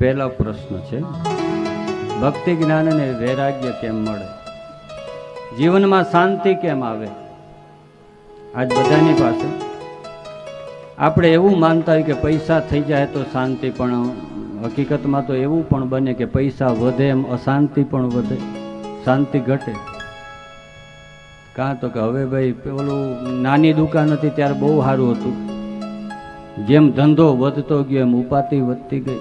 પહેલો પ્રશ્ન છે, ભક્તિ જ્ઞાન અને વૈરાગ્ય કેમ મળે? જીવનમાં શાંતિ કેમ આવે? આજ બધાની પાસે. આપણે એવું માનતા હોય કે પૈસા થઈ જાય તો શાંતિ, પણ હકીકતમાં તો એવું પણ બને કે પૈસા વધે એમ અશાંતિ પણ વધે, શાંતિ ઘટે. કાં તો કે હવે ભાઈ પેલું નાની દુકાન હતી ત્યારે બહુ સારું હતું. જેમ ધંધો વધતો ગયો એમ ઉપાધિ વધતી ગઈ.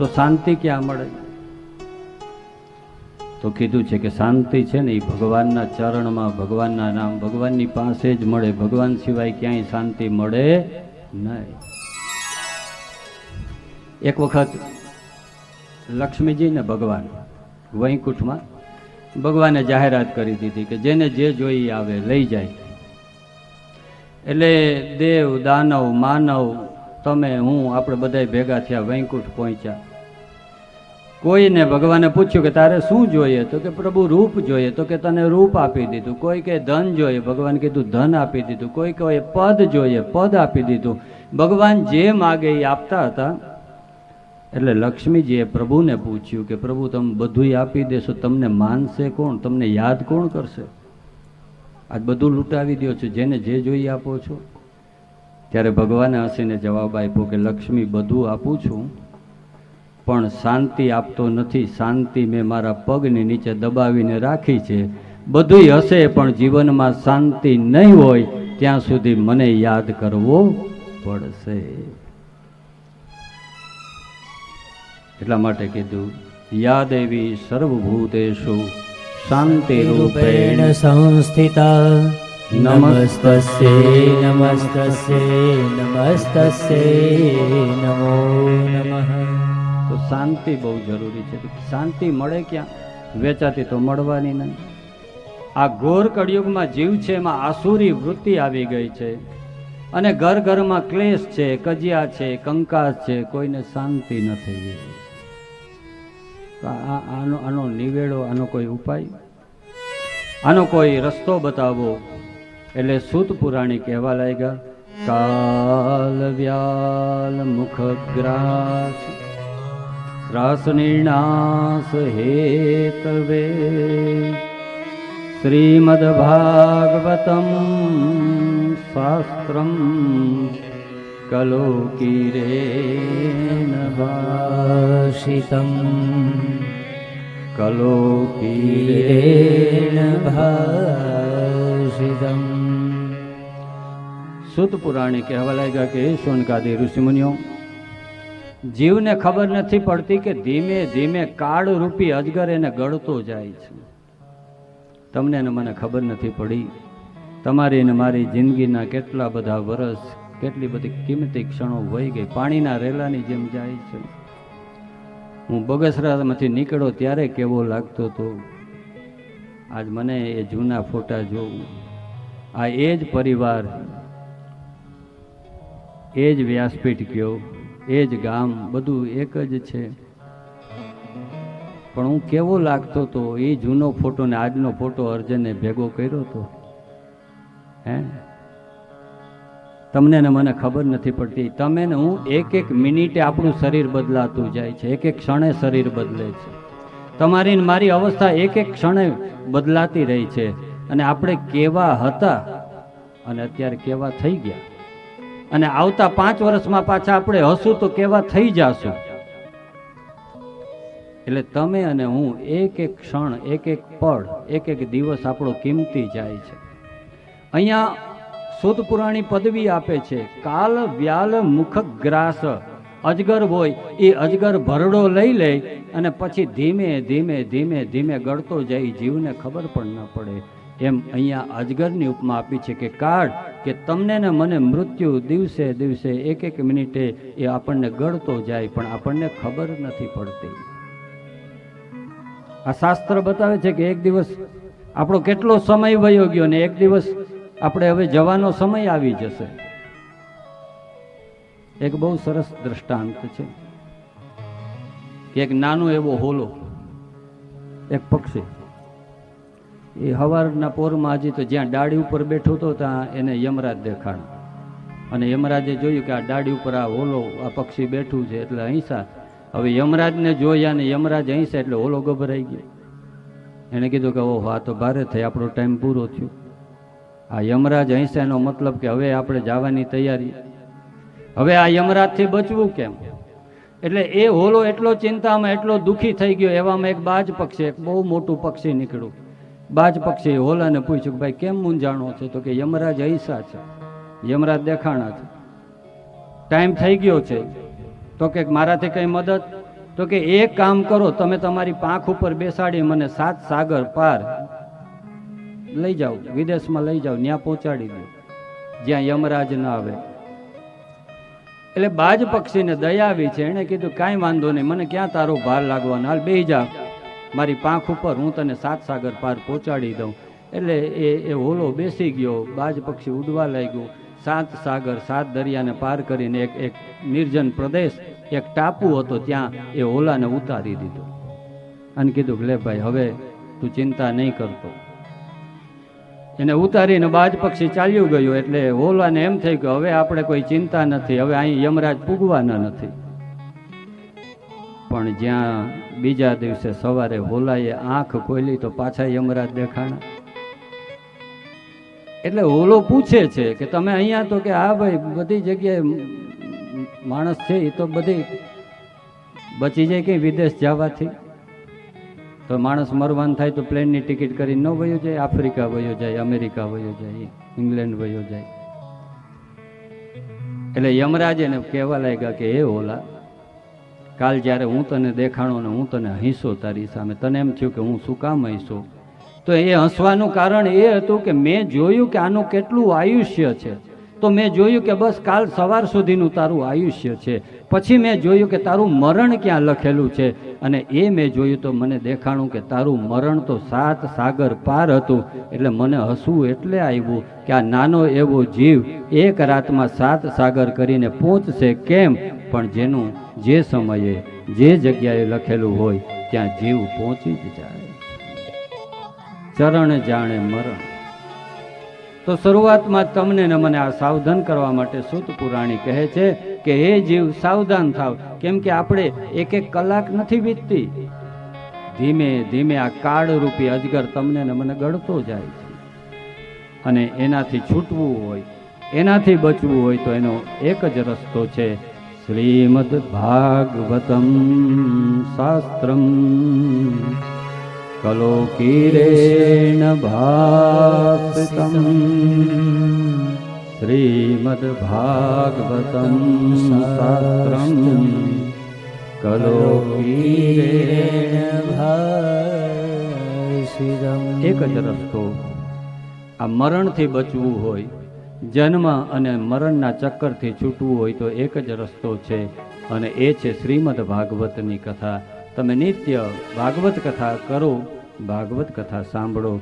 તો શાંતિ ક્યાં મળે? તો કીધું છે કે શાંતિ છે ને એ ભગવાનના ચરણમાં, ભગવાનના નામ, ભગવાનની પાસે જ મળે. ભગવાન સિવાય ક્યાંય શાંતિ મળે નહીં. એક વખત લક્ષ્મીજી ને ભગવાન વૈકુંઠમાં ભગવાને જાહેરાત કરી દીધી કે જેને જે જોઈ આવે લઈ જાય. એટલે દેવ, દાનવ, માનવ, તમે, હું, આપણે બધા ભેગા થયા વૈકુંઠ પહોંચ્યા. કોઈને ભગવાને પૂછ્યું કે તારે શું જોઈએ? તો કે પ્રભુ રૂપ જોઈએ. તો કે તને રૂપ આપી દીધું. કોઈ કે ધન જોઈએ. ભગવાન કીધું, ધન આપી દીધું. કોઈ કહે પદ જોઈએ. પદ આપી દીધું. ભગવાન જે માગે એ આપતા હતા. એટલે લક્ષ્મીજીએ પ્રભુને પૂછ્યું કે, પ્રભુ, તમે બધું આપી દેશો. તમને માનશે કોણ? તમને યાદ કોણ કરશે? આજ બધું લૂંટાવી દો છો. જેને જે જોઈએ આપો છો. ત્યારે ભગવાને હસીને જવાબ આપ્યો કે, લક્ષ્મી, બધું આપું છું. પણ શાંતિ આપતો નથી. શાંતિ મેં મારા પગની નીચે દબાવીને રાખી છે. બધુંય હશે, પણ જીવનમાં શાંતિ નહીં હોય ત્યાં સુધી મને યાદ કરવો પડશે. એટલા માટે કીધું, યાદ એવી સર્વભૂતેશુ શાંતિ રૂપેણ સંસ્થિત નમસ્તસ્યે નમસ્તસ્યે નમસ્તસ્યે નમો નમઃ. તો શાંતિ બહુ જરૂરી છે. શાંતિ મળે ક્યાં? વેચાતી તો મળવાની નહીં. આ ઘોર કળિયુગમાં જીવ છે, એમાં આસુરી વૃત્તિ આવી ગઈ છે. અને ઘર ઘરમાં ક્લેશ છે, કજિયા છે, કંકાસ છે, કોઈને શાંતિ નથી. આનો આનો નિવેડો, આનો કોઈ ઉપાય? આનો કોઈ રસ્તો બતાવો? એટલે સુત પુરાણી કહેવા લાગ્યા, કાલ વ્યાલ મુખ ગ્રાસ हेतवे श्रीमद्भागवतं शास्त्रं कलोकि रेण भाषितं कलोकि रेण भुद्ध पुराणे के सोनकादि ऋषि मुनियों જીવને ખબર નથી પડતી કે ધીમે ધીમે કાળ રૂપી અજગર એને ગળતો જાય છે. તમને મને ખબર નથી પડી, તમારી ને મારી જિંદગીના કેટલા બધા વરસ, કેટલી બધી કિંમતી ક્ષણો વહી ગઈ. પાણીના રેલાની જેમ જાય છે. હું બગસરામાંથી નીકળ્યો ત્યારે કેવો લાગતો હતો આજ મને એ જૂના ફોટા જોઉં આ એ જ પરિવાર, એ જ વ્યાસપીઠ કયો એ જ ગામ બધું એક જ છે. પણ હું કેવો લાગતો હતો એ જૂનો ફોટો ને આજનો ફોટો અર્જને ભેગો કર્યો હતો હે? તમને ને મને ખબર નથી પડતી. તમે ને હું એક એક મિનિટે આપણું શરીર બદલાતું જાય છે. એક એક ક્ષણે શરીર બદલે છે. તમારી ને મારી અવસ્થા એક એક ક્ષણે બદલાતી રહી છે. અને આપણે કેવા હતા અને અત્યારે કેવા થઈ ગયા. અને આવતા પાંચ વર્ષમાં પાછા આપણે હસું તો કેવા થઈ જશું? એટલે તમે અને હું એક એક ક્ષણ, એક એક પળ, એક એક દિવસ આપણો કિંમતી જાય છે. અહીંયા સુત પુરાણી પદવી આપે છે, કાલ વ્યાલ મુખ ગ્રાસ, અજગર હોય, એ અજગર ભરડો લઈ લે, અને પછી ધીમે ધીમે ધીમે ધીમે ગળતો જાય, જીવને ખબર પણ ન પડે. એમ અહીંયા અજગરની ઉપમા આપી છે કે, કાળ કે તમને ને મને મૃત્યુ દિવસે દિવસે એક એક મિનિટે એ આપણને ગળતો જાય પણ આપણને ખબર નથી પડતી. આ શાસ્ત્ર બતાવે છે કે એક દિવસ આપણો કેટલો સમય વયો ગયો ને એક દિવસ આપણે હવે જવાનો સમય આવી જશે. એક બહુ સરસ દ્રષ્ટાંત છે. કે એક નાનો એવો હોલો, એક પક્ષી એ હવારના પોરમાં હજી તો જ્યાં ડાળી ઉપર બેઠો હતો ત્યાં એને યમરાજ દેખાણ અને યમરાજે જોયું કે આ ડાળી ઉપર આ હોલો, આ પક્ષી બેઠું છે એટલે અહિંસા. હવે યમરાજને જોયા ને યમરાજ અહિંસા એટલે હોલો ગભરાઈ ગયો. એણે કીધું કે ઓહો, આ તો ભારે થઈ, આપણો ટાઈમ પૂરો થયો. આ યમરાજ અહિંસાનો મતલબ કે હવે આપણે જવાની તૈયારી. હવે આ યમરાજથી બચવું કેમ? એટલે એ હોલો એટલો ચિંતામાં એટલો દુઃખી થઈ ગયો, એવામાં એક બાજ પક્ષી, એક બહુ મોટું પક્ષી નીકળ્યું. બાજ પક્ષી હોલાને પૂછ્યું કે ભાઈ, કેમ મૂંઝાણો છે? તો કે યમરાજ અહીસા છે. યમરાજ દેખાણા છે. ટાઈમ થઈ ગયો છે. તો કે મારાથી કઈ મદદ? તો કે એક કામ કરો, તમે તમારી પાંખ ઉપર બેસાડી મને સાત સાગર પાર લઈ જાઓ, વિદેશમાં લઈ જાઓ ત્યાં પહોંચાડી દો, જ્યાં યમરાજ ન આવે. એટલે બાજ પક્ષીને દયા આવી છે. એણે કીધું, કાંઈ વાંધો નહીં, મને ક્યાં તારો ભાર લાગવાનો? હાલ બે જા. મારી પાંખ ઉપર હું તને સાત સાગર પાર પહોંચાડી દઉં. એટલે એ એ હોલો બેસી ગયો, બાજ પક્ષી ઉડવા લાગ્યું. સાત સાગર, સાત દરિયાને પાર કરીને એક એક નિર્જન પ્રદેશ, એક ટાપુ હતો ત્યાં એ હોલાને ઉતારી દીધો. અને કીધું કે, લે ભાઈ, હવે તું ચિંતા નહીં કરતો. એને ઉતારીને બાજ પક્ષી ચાલ્યું ગયું, એટલે હોલાને એમ થઈ ગયું હવે આપણે કોઈ ચિંતા નથી, હવે અહીં યમરાજ પૂગવાના નથી. પણ જ્યાં બીજા દિવસે સવારે હોલાએ આંખ ખોલી તો પાછા યમરાજ દેખાણા. એટલે હોલો પૂછે છે કે તમે અહીંયા તો કે હા ભાઈ બધી જગ્યાએ માણસ છે એ તો બધી બચી જાય કે વિદેશ જવાથી? તો માણસ મરવાન થાય તો પ્લેનની ટિકિટ કરીને ન વયો જાય, આફ્રિકા વયો જાય, અમેરિકા વયો જાય ઇંગ્લેન્ડ વયો જાય. એટલે યમરાજ એને કહેવા લાગ્યા કે, હે ઓલા કાલ જ્યારે હું તને દેખાણો ને હું તને હંસો તારી સામે, તને એમ થયું કે હું શું કામ હંસો? તો એ હસવાનું કારણ એ હતું કે મેં જોયું કે આનું કેટલું આયુષ્ય છે. તો મેં જોયું કે બસ કાલ સવાર સુધીનું તારું આયુષ્ય છે. પછી મેં જોયું કે તારું મરણ ક્યાં લખેલું છે? અને એ મેં જોયું તો મને દેખાણું કે તારું મરણ તો સાત સાગર પાર હતું. એટલે મને હસવું એટલે આવ્યું કે આ નાનો એવો જીવ એક રાતમાં સાત સાગર કરીને પહોંચશે કેમ? પણ જેનું જે સમયે જે જગ્યાએ લખેલું હોય ત્યાં જીવ પહોંચી જ જાય. ચરણ જાણે મરણ. તો શરૂઆતમાં તમને ને મને આ સાવધાન કરવા માટે સુત પુરાણી કહે છે કે, હે જીવ, સાવધાન થાવ, કેમ કે આપણે એક એક કલાક નથી વીતતી. ધીમે ધીમે આ કાળ રૂપી અજગર તમને ને મને ગળતો જાય છે. અને એનાથી છૂટવું હોય, એનાથી બચવું હોય તો એનો એક જ રસ્તો છે શ્રીમદ ભાગવતમ શાસ્ત્રમ કલોકીરેણ ભાગવતમ શાસ્ત્રમ કલોકીરેણ ભાષિતમ એક જ રસ્તો આ મરણથી બચવું હોય જન્મ અને મરણના ચક્કરથી છૂટવું હોય તો એક જ રસ્તો છે અને એ છે શ્રીમદ ભાગવતની કથા. તમે નિત્ય ભાગવત કથા કરો, ભાગવત કથા સાંભળો.